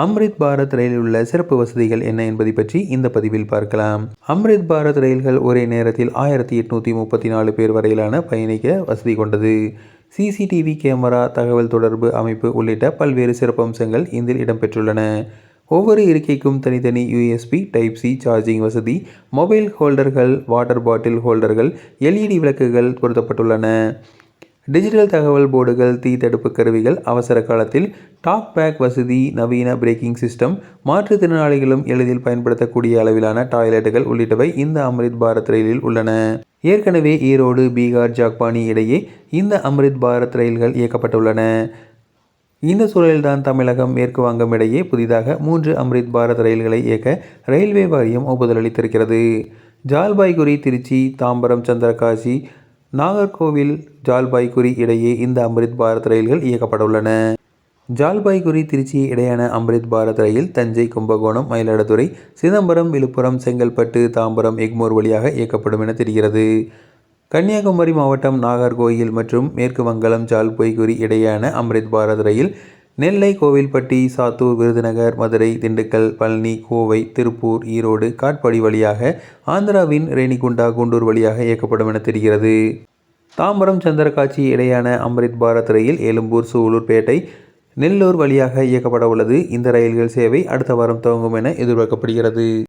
அம்ரித் பாரத் ரயிலில் உள்ள சிறப்பு வசதிகள் என்ன என்பதை பற்றி இந்த பதிவில் பார்க்கலாம். அம்ரித் பாரத் ரயில்கள் ஒரே நேரத்தில் ஆயிரத்தி எட்நூற்றி முப்பத்தி நாலு பேர் வரையிலான பயணிக்க வசதி கொண்டது. சிசிடிவி கேமரா தகவல் தொடர்பு அமைப்பு உள்ளிட்ட பல்வேறு சிறப்பம்சங்கள் இதில் இடம்பெற்றுள்ளன. ஒவ்வொரு இருக்கைக்கும் தனித்தனி யூஎஸ்பி டைப் சி சார்ஜிங் வசதி மொபைல் ஹோல்டர்கள் வாட்டர் பாட்டில் ஹோல்டர்கள் எல்இடி விளக்குகள் பொருத்தப்பட்டுள்ளன. டிஜிட்டல் தகவல் போர்டுகள் தீ தடுப்பு கருவிகள் அவசர காலத்தில் டாக் பேக் வசதி நவீன பிரேக்கிங் சிஸ்டம் மாற்றுத்திறனாளிகளும் எளிதில் பயன்படுத்தக்கூடிய அளவிலான டாய்லெட்டுகள் உள்ளிட்டவை இந்த அம்ரித் பாரத் ரயிலில் உள்ளன. ஏற்கனவே ஈரோடு பீகார் ஜாக்பானி இடையே இந்த அம்ரித் பாரத் ரயில்கள் இயக்கப்பட்டுள்ளன. இந்த சூழலில்தான் தமிழகம் மேற்கு வங்கம் இடையே புதிதாக மூன்று அம்ரித் பாரத் ரயில்களை இயக்க ரயில்வே வாரியம் ஒப்புதல் அளித்திருக்கிறது. ஜால்பாய்குரி திருச்சி தாம்பரம் சந்திரகாசி நாகர்கோவில் ஜால்பாய்குரி இடையே இந்த அம்ரித் பாரத் ரயில்கள் இயக்கப்பட உள்ளன ஜால்பாய்குரி திருச்சி இடையான அம்ரித் பாரத் ரயில் தஞ்சை கும்பகோணம் மயிலாடுதுறை சிதம்பரம் விழுப்புரம் செங்கல்பட்டு தாம்பரம் எக்மோர் வழியாக இயக்கப்படும் என தெரிகிறது. கன்னியாகுமரி மாவட்டம் நாகர்கோயில் மற்றும் மேற்கு வங்காளம் ஜால்பாய்குரி இடையான அம்ரித் பாரத் ரயில் நெல்லை கோவில்பட்டி சாத்தூர் விருதுநகர் மதுரை திண்டுக்கல் பழனி கோவை திருப்பூர் ஈரோடு காட்பாடி வழியாக ஆந்திராவின் ரேணிகுண்டா குண்டூர் வழியாக இயக்கப்படும் என தெரிகிறது. தாம்பரம் சந்திரகாட்சி இடையான அம்ரித் பாரத் ரயில் எழும்பூர் சூலூர் பேட்டை நெல்லூர் வழியாக இயக்கப்பட உள்ளது. இந்த ரயில்கள் சேவை அடுத்த வாரம் துவங்கும் என எதிர்பார்க்கப்படுகிறது.